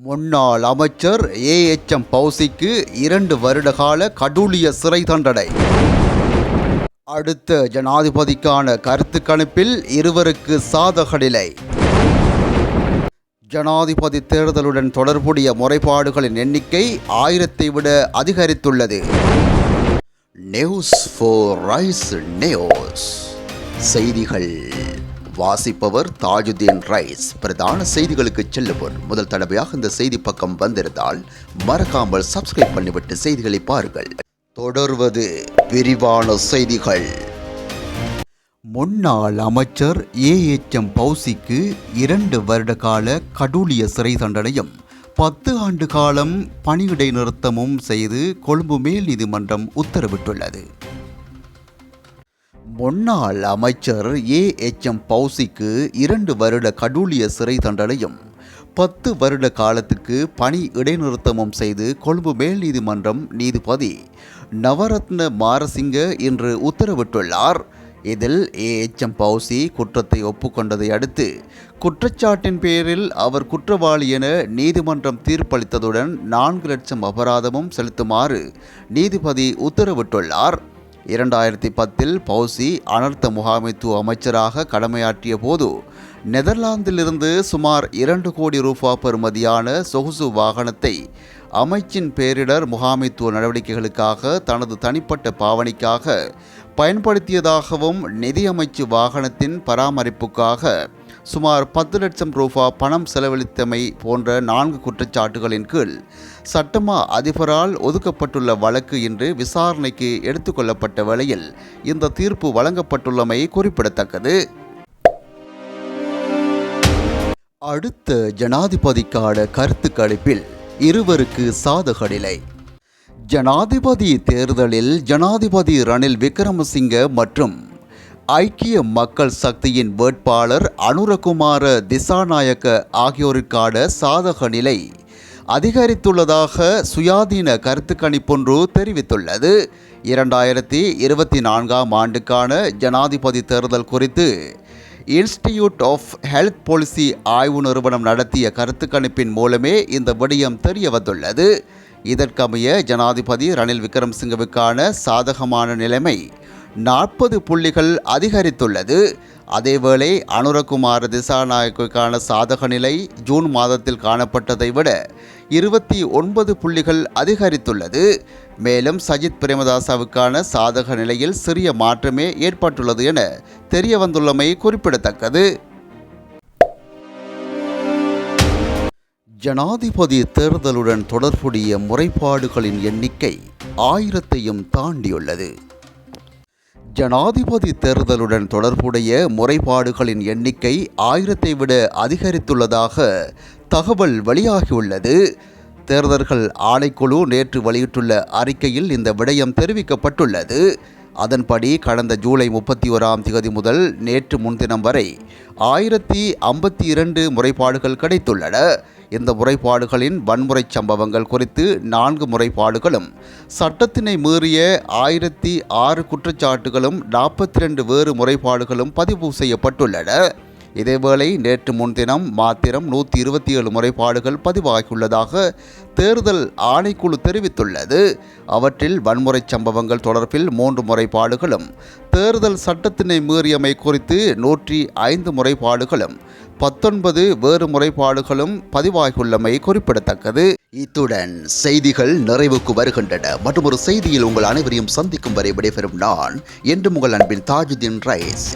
முன்னாள் அமைச்சர் ஏ. H. M. பௌசிக்கு இரண்டு வருடகால கடூழிய சிறை தண்டனை. அடுத்த ஜனாதிபதிக்கான கருத்து கணிப்பில் இருவருக்கு சாதக நிலை. ஜனாதிபதி தேர்தலுடன் தொடர்புடைய முறைப்பாடுகளின் எண்ணிக்கை ஆயிரத்தை விட அதிகரித்துள்ளது. News for rise news. செய்திகள். வாசிப்பவர் தாஜுதீன் ரைஸ். பிரதான செய்திகளுக்கு செல்லுவோர். முதல் தடவையாக இந்த செய்தி பக்கம் வந்திருந்தால் மறக்காமல் சப்ஸ்கிரைப் பண்ணிவிட்டு செய்திகளை பாருங்கள். தொடர்வது விரிவான செய்திகள். முன்னாள் அமைச்சர் ஏ. எச். எம். பௌசிக்கு இரண்டு வருட கால கடூலிய சிறை தண்டனையும் பத்து ஆண்டு காலம் பணியிடை நிறுத்தமும் செய்து கொழும்பு மேல் நீதிமன்றம் உத்தரவிட்டுள்ளது. முன்னாள் அமைச்சர் ஏ. எச். எம். பௌசிக்கு இரண்டு வருட கடூழிய சிறை தண்டனையும் பத்து வருட காலத்துக்கு பணி இடைநிறுத்தமும் செய்து கொழும்பு மேல் நீதிமன்றம் நீதிபதி நவரத்ன மாரசிங்க இன்று உத்தரவிட்டுள்ளார். இதில் ஏ. எச். எம். பௌசி குற்றத்தை ஒப்புக்கொண்டதை அடுத்து குற்றச்சாட்டின் பேரில் அவர் குற்றவாளி என நீதிமன்றம் தீர்ப்பளித்ததுடன் நான்கு லட்சம் அபராதமும் செலுத்துமாறு நீதிபதி உத்தரவிட்டுள்ளார். இரண்டாயிரத்தி பத்தில் பௌசி அனர்த்த முகாமைத்துவ அமைச்சராக கடமையாற்றிய போது நெதர்லாந்திலிருந்து சுமார் இரண்டு கோடி ரூபா பெறுமதியான சொகுசு வாகனத்தை அமைச்சின் பேரிடர் முகாமைத்துவ நடவடிக்கைகளுக்காக தனது தனிப்பட்ட பாவனைக்காக பயன்படுத்தியதாகவும் நிதியமைச்சு வாகனத்தின் பராமரிப்புக்காக சுமார் பத்து லட்சம் ரூபா பணம் செலவழித்தமை போன்ற நான்கு குற்றச்சாட்டுகளின் கீழ் சட்டமா அதிபரால் ஒதுக்கப்பட்டுள்ள வழக்கு இன்று விசாரணைக்கு எடுத்துக்கொள்ளப்பட்ட வேளையில் இந்த தீர்ப்பு வழங்கப்பட்டுள்ளமை குறிப்பிடத்தக்கது. அடுத்த ஜனாதிபதிக்கான கருத்து கணிப்பில் இருவருக்கு சாதக நிலை. ஜனாதிபதி தேர்தலில் ஜனாதிபதி ரணில் விக்ரமசிங்க மற்றும் ஐக்கிய மக்கள் சக்தியின் வேட்பாளர் அனுரகுமார திசாநாயக்க ஆகியோருக்கான சாதக நிலை அதிகரித்துள்ளதாக சுயாதீன கருத்து கணிப்பொன்று தெரிவித்துள்ளது. இரண்டாயிரத்தி இருபத்தி நான்காம் ஆண்டுக்கான ஜனாதிபதி தேர்தல் குறித்து இன்ஸ்டிடியூட் ஆஃப் ஹெல்த் பாலிசி ஆய்வு நிறுவனம் நடத்திய கருத்து கணிப்பின் மூலமே இந்த விடயம் தெரிய வந்துள்ளது. இதற்கமைய ஜனாதிபதி ரணில் விக்ரம்சிங்கவுக்கான சாதகமான நிலைமை நாற்பது புள்ளிகள் அதிகரித்துள்ளது. அதேவேளை அனுரகுமார் திசாநாயக்குக்கான சாதக நிலை ஜூன் மாதத்தில் காணப்பட்டதை விட இருபத்தி ஒன்பது புள்ளிகள் அதிகரித்துள்ளது. மேலும் சஜித் பிரேமதாசாவுக்கான சாதக நிலையில் சிறிய மாற்றமே ஏற்பட்டுள்ளது என தெரிய வந்துள்ளமை குறிப்பிடத்தக்கது. ஜனாதிபதி தேர்தலுடன் தொடர்புடைய முறைப்பாடுகளின் எண்ணிக்கை ஆயிரத்தையும் தாண்டியுள்ளது. ஜனாதிபதி தேர்தலுடன் தொடர்புடைய முறைப்பாடுகளின் எண்ணிக்கை ஆயிரத்தை விட அதிகரித்துள்ளதாக தகவல் வெளியாகியுள்ளது. தேர்தல்கள் ஆணைக்குழு நேற்று வெளியிட்டுள்ள அறிக்கையில் இந்த விடயம் தெரிவிக்கப்பட்டுள்ளது. அதன்படி கடந்த ஜூலை முப்பத்தி ஓராம் தேதி முதல் நேற்று முன்தினம் வரை ஆயிரத்தி ஐம்பத்தி இரண்டு முறைப்பாடுகள் கிடைத்துள்ளன. இந்த முறைப்பாடுகளின் வன்முறை சம்பவங்கள் குறித்து நான்கு முறைப்பாடுகளும் சட்டத்தினை மீறிய ஆயிரத்தி ஆறு குற்றச்சாட்டுகளும் நாற்பத்தி ரெண்டு வேறு முறைப்பாடுகளும் பதிவு செய்யப்பட்டுள்ளன. இதேவேளை நேற்று முன்தினம் மாத்திரம் நூற்றி இருபத்தி ஏழு முறைப்பாடுகள் பதிவாகியுள்ளதாக தேர்தல் ஆணைக்குழு தெரிவித்துள்ளது. அவற்றில் வன்முறை சம்பவங்கள் தொடர்பில் மூன்று முறைப்பாடுகளும் தேர்தல் சட்டத்தினை மீறியமை குறித்து நூற்றி ஐந்து முறைப்பாடுகளும் பத்தொன்பது வேறு முறைப்பாடுகளும் பதிவாகியுள்ளமை குறிப்பிடத்தக்கது. இத்துடன் செய்திகள் நிறைவுக்கு வருகின்றன. மற்றும் ஒரு செய்தியில் உங்கள் அனைவரையும் சந்திக்கும் வரை விடைபெறும் நான் என்று உங்கள் அன்பின் தாஜுதீன் ரைஸ்.